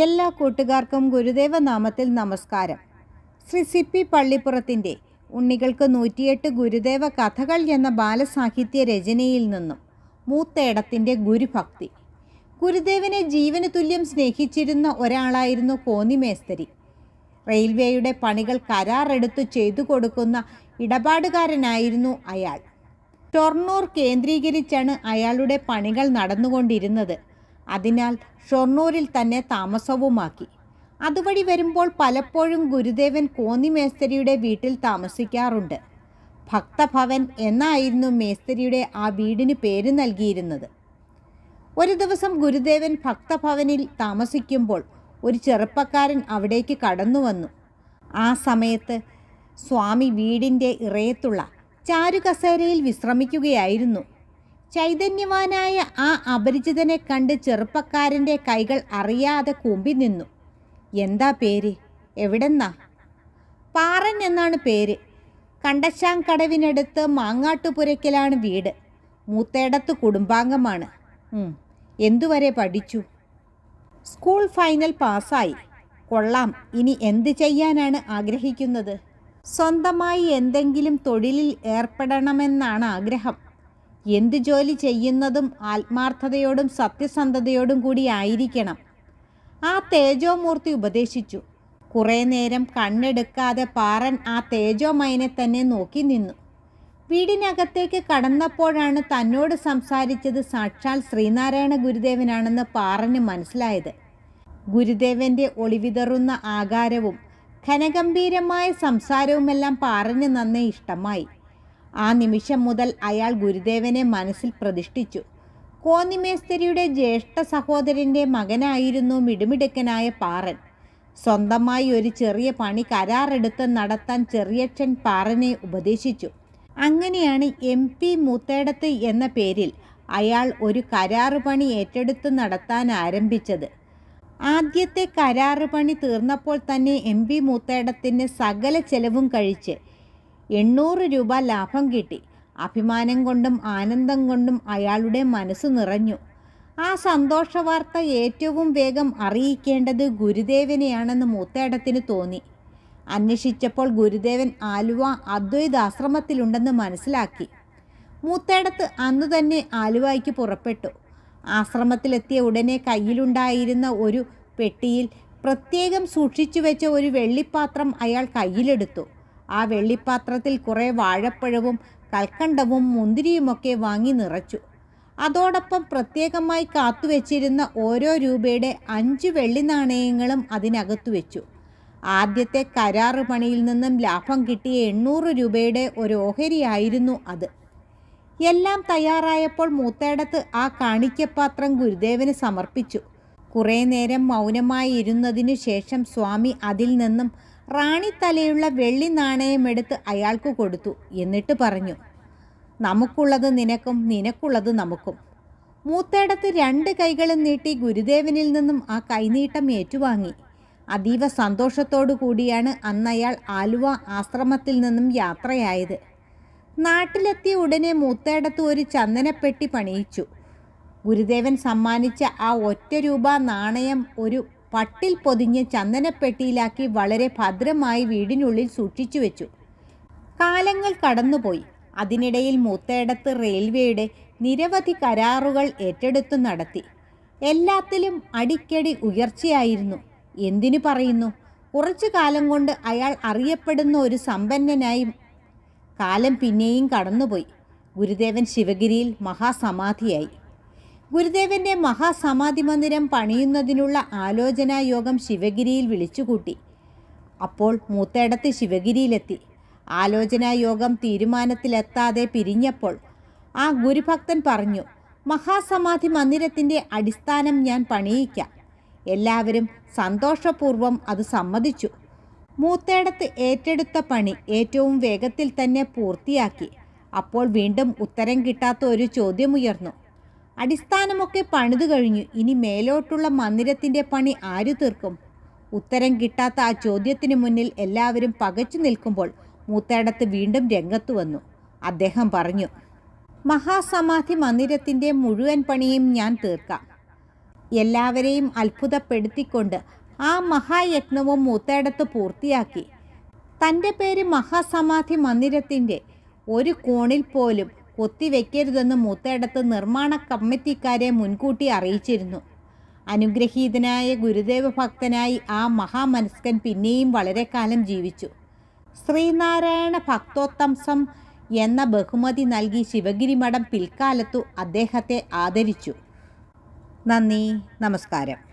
എല്ലാ കൂട്ടുകാർക്കും ഗുരുദേവ നാമത്തിൽ നമസ്കാരം. ശ്രീ സിപ്പി പള്ളിപ്പുറത്തിന്റെ ഉണ്ണികൾക്ക് നൂറ്റിയെട്ട് ഗുരുദേവ കഥകൾ എന്ന ബാലസാഹിത്യ രചനയിൽ നിന്നും മൂത്തേടത്തിന്റെ ഗുരുഭക്തി. ഗുരുദേവനെ ജീവന് തുല്യം സ്നേഹിച്ചിരുന്ന ഒരാളായിരുന്നു കോന്നിമേസ്തരി. റെയിൽവേയുടെ പണികൾ കരാറെടുത്ത് ചെയ്തു കൊടുക്കുന്ന ഇടപാടുകാരനായിരുന്നു അയാൾ. ഷൊർണൂർ കേന്ദ്രീകരിച്ചാണ് അയാളുടെ പണികൾ നടന്നുകൊണ്ടിരുന്നത്. അതിനാൽ ഷൊർണൂരിൽ തന്നെ താമസവുമാക്കി. അതുവഴി വരുമ്പോൾ പലപ്പോഴും ഗുരുദേവൻ കോന്നി മേസ്തരിയുടെ വീട്ടിൽ താമസിക്കാറുണ്ട്. ഭക്തഭവൻ എന്നായിരുന്നു മേസ്തരിയുടെ ആ വീടിന് പേര് നൽകിയിരുന്നത്. ഒരു ദിവസം ഗുരുദേവൻ ഭക്തഭവനിൽ താമസിക്കുമ്പോൾ ഒരു ചെറുപ്പക്കാരൻ അവിടേക്ക് കടന്നു വന്നു ആ സമയത്ത് സ്വാമി വീടിന്റെ ഇറയത്തുള്ള ചാരുകസേരയിൽ വിശ്രമിക്കുകയായിരുന്നു. ചൈതന്യവാനായ ആ അപരിചിതനെ കണ്ട് ചെറുപ്പക്കാരന്റെ കൈകൾ അറിയാതെ കൂമ്പി നിന്നു. എന്താ പേര്? എവിടെന്നാ? പാറൻ എന്നാണ് പേര്. കണ്ടശാങ്കടവിനടുത്ത് മാങ്ങാട്ടുപുരയ്ക്കലാണ് വീട്. മൂത്തേടത്ത് കുടുംബാംഗമാണ്. എന്തുവരെ പഠിച്ചു? സ്കൂൾ ഫൈനൽ പാസ്സായി. കൊള്ളാം. ഇനി എന്ത് ചെയ്യാനാണ് ആഗ്രഹിക്കുന്നത്? സ്വന്തമായി എന്തെങ്കിലും തൊഴിലിൽ ഏർപ്പെടണമെന്നാണ് ആഗ്രഹം. എന്ത് ജോലി ചെയ്യുന്നതും ആത്മാർത്ഥതയോടും സത്യസന്ധതയോടും കൂടി ആയിരിക്കണം. ആ തേജോമൂർത്തി ഉപദേശിച്ചു. കുറേ നേരം കണ്ണെടുക്കാതെ പാറൻ ആ തേജോമയനെ തന്നെ നോക്കി നിന്നു. വീടിനകത്തേക്ക് കടന്നപ്പോഴാണ് തന്നോട് സംസാരിച്ചത് സാക്ഷാൽ ശ്രീനാരായണ ഗുരുദേവനാണെന്ന് പാറന് മനസ്സിലായത്. ഗുരുദേവന്റെ ഒളിവിതറുന്ന ആകാരവും ഘനഗംഭീരമായ സംസാരവുമെല്ലാം പാറന് നന്നേ ഇഷ്ടമായി. ആ നിമിഷം മുതൽ അയാൾ ഗുരുദേവനെ മനസ്സിൽ പ്രതിഷ്ഠിച്ചു. കോന്നിമേസ്തരിയുടെ ജ്യേഷ്ഠ സഹോദരന്റെ മകനായിരുന്നു മിടുമിടുക്കനായ പാറൻ. സ്വന്തമായി ഒരു ചെറിയ പണി കരാറെടുത്ത് നടത്താൻ ചെറിയച്ഛൻ പാറനെ ഉപദേശിച്ചു. അങ്ങനെയാണ് എം പി മൂത്തേടത്ത് എന്ന പേരിൽ അയാൾ ഒരു കരാറ് പണി ഏറ്റെടുത്ത് നടത്താൻ ആരംഭിച്ചത്. ആദ്യത്തെ കരാറ് പണി തീർന്നപ്പോൾ തന്നെ എം പി മൂത്തേടത്തിന് സകല ചെലവും കഴിച്ച് എണ്ണൂറ് രൂപ ലാഭം കിട്ടി. അഭിമാനം കൊണ്ടും ആനന്ദം കൊണ്ടും അയാളുടെ മനസ്സ് നിറഞ്ഞു. ആ സന്തോഷ വാർത്ത ഏറ്റവും വേഗം അറിയിക്കേണ്ടത് ഗുരുദേവനെയാണെന്ന് മൂത്തേടത്തിന് തോന്നി. അന്വേഷിച്ചപ്പോൾ ഗുരുദേവൻ ആലുവ അദ്വൈതാശ്രമത്തിലുണ്ടെന്ന് മനസ്സിലാക്കി. മൂത്തേടത്ത് അന്നു തന്നെ ആലുവയ്ക്ക് പുറപ്പെട്ടു. ആശ്രമത്തിലെത്തിയ ഉടനെ കയ്യിലുണ്ടായിരുന്ന ഒരു പെട്ടിയിൽ പ്രത്യേകം സൂക്ഷിച്ചു വെച്ച ഒരു വെള്ളിപ്പാത്രം അയാൾ കയ്യിലെടുത്തു. ആ വെള്ളിപ്പാത്രത്തിൽ കുറേ വാഴപ്പഴവും കൽക്കണ്ടവും മുന്തിരിയുമൊക്കെ വാങ്ങി നിറച്ചു. അതോടൊപ്പം പ്രത്യേകമായി കാത്തുവെച്ചിരുന്ന ഓരോ രൂപയുടെ അഞ്ച് വെള്ളി നാണയങ്ങളും അതിനകത്തു വെച്ചു. ആദ്യത്തെ കരാറ് പണിയിൽ നിന്നും ലാഭം കിട്ടിയ എണ്ണൂറ് രൂപയുടെ ഒരു ഓഹരിയായിരുന്നു അത്. എല്ലാം തയ്യാറായപ്പോൾ മൂത്തേടത്ത് ആ കാണിക്കപാത്രം ഗുരുദേവന് സമർപ്പിച്ചു. കുറേ നേരം മൗനമായി ഇരുന്നതിനു ശേഷം സ്വാമി അതിൽ നിന്നും റാണിത്തലയുള്ള വെള്ളി നാണയമെടുത്ത് അയാൾക്ക് കൊടുത്തു എന്നിട്ട് പറഞ്ഞു നമുക്കുള്ളത് നിനക്കും നിനക്കുള്ളത് നമുക്കും. മൂത്തേടത്ത് രണ്ട് കൈകളും നീട്ടി ഗുരുദേവനിൽ നിന്നും ആ കൈനീട്ടം ഏറ്റുവാങ്ങി. അതീവ സന്തോഷത്തോടു കൂടിയാണ് അന്നയാൾ ആലുവ ആശ്രമത്തിൽ നിന്നും യാത്രയായത്. നാട്ടിലെത്തിയ ഉടനെ മൂത്തേടത്ത് ഒരു ചന്ദനപ്പെട്ടി പണിയിച്ചു. ഗുരുദേവൻ സമ്മാനിച്ച ആ ഒറ്റ രൂപ നാണയം ഒരു പട്ടിൽ പൊതിഞ്ഞ് ചന്ദനപ്പെട്ടിയിലാക്കി വളരെ ഭദ്രമായി വീടിനുള്ളിൽ സൂക്ഷിച്ചു വെച്ചു. കാലങ്ങൾ കടന്നുപോയി. അതിനിടയിൽ മൂത്തേടത്ത് റെയിൽവേയുടെ നിരവധി കരാറുകൾ ഏറ്റെടുത്തു നടത്തി. എല്ലാത്തിലും അടിക്കടി ഉയർച്ചയായിരുന്നു. എന്തിനു പറയുന്നു? കുറച്ചു കാലം കൊണ്ട് അയാൾ അറിയപ്പെടുന്ന ഒരു സമ്പന്നനായി കാലം പിന്നെയും കടന്നുപോയി. ഗുരുദേവൻ ശിവഗിരിയിൽ മഹാസമാധിയായി. ഗുരുദേവന്റെ മഹാസമാധി മന്ദിരം പണിയുന്നതിനുള്ള ആലോചനാ യോഗം ശിവഗിരിയിൽ വിളിച്ചുകൂട്ടി. അപ്പോൾ മൂത്തേടത്ത് ശിവഗിരിയിലെത്തി. ആലോചനാ യോഗം തീരുമാനത്തിലെത്താതെ പിരിഞ്ഞപ്പോൾ ആ ഗുരുഭക്തൻ പറഞ്ഞു മഹാസമാധി മന്ദിരത്തിന്റെ അടിസ്ഥാനം ഞാൻ പണിയിക്കാം. എല്ലാവരും സന്തോഷപൂർവം അത് സമ്മതിച്ചു. മൂത്തേടത്ത് ഏറ്റെടുത്ത പണി ഏറ്റവും വേഗത്തിൽ തന്നെ പൂർത്തിയാക്കി. അപ്പോൾ വീണ്ടും ഉത്തരം കിട്ടാത്ത ഒരു ചോദ്യമുയർന്നു. അടിസ്ഥാനമൊക്കെ പണിതു കഴിഞ്ഞു. ഇനി മേലോട്ടുള്ള മന്ദിരത്തിന്റെ പണി ആര് തീർക്കും? ഉത്തരം കിട്ടാത്ത ആ ചോദ്യത്തിന് മുന്നിൽ എല്ലാവരും പകച്ചു നിൽക്കുമ്പോൾ മൂത്തേടത്ത് വീണ്ടും രംഗത്ത് വന്നു. അദ്ദേഹം പറഞ്ഞു മഹാസമാധി മന്ദിരത്തിന്റെ മുഴുവൻ പണിയും ഞാൻ തീർക്കാം. എല്ലാവരെയും അത്ഭുതപ്പെടുത്തിക്കൊണ്ട് ആ മഹായജ്ഞവും മൂത്തേടത്ത് പൂർത്തിയാക്കി. തന്റെ പേര് മഹാസമാധി മന്ദിരത്തിന്റെ ഒരു കോണിൽ പോലും കൊത്തിവെക്കരുതെന്ന് മൂത്തേടത്ത് നിർമ്മാണ കമ്മിറ്റിക്കാരെ മുൻകൂട്ടി അറിയിച്ചിരുന്നു. അനുഗ്രഹീതനായ ഗുരുദേവ ഭക്തനായി ആ മഹാമനസ്കൻ പിന്നെയും വളരെ കാലം ജീവിച്ചു. ശ്രീനാരായണ ഭക്തോത്തംസം എന്ന ബഹുമതി നൽകി ശിവഗിരി മഠം പിൽക്കാലത്തു അദ്ദേഹത്തെ ആദരിച്ചു. നന്ദി നമസ്കാരം.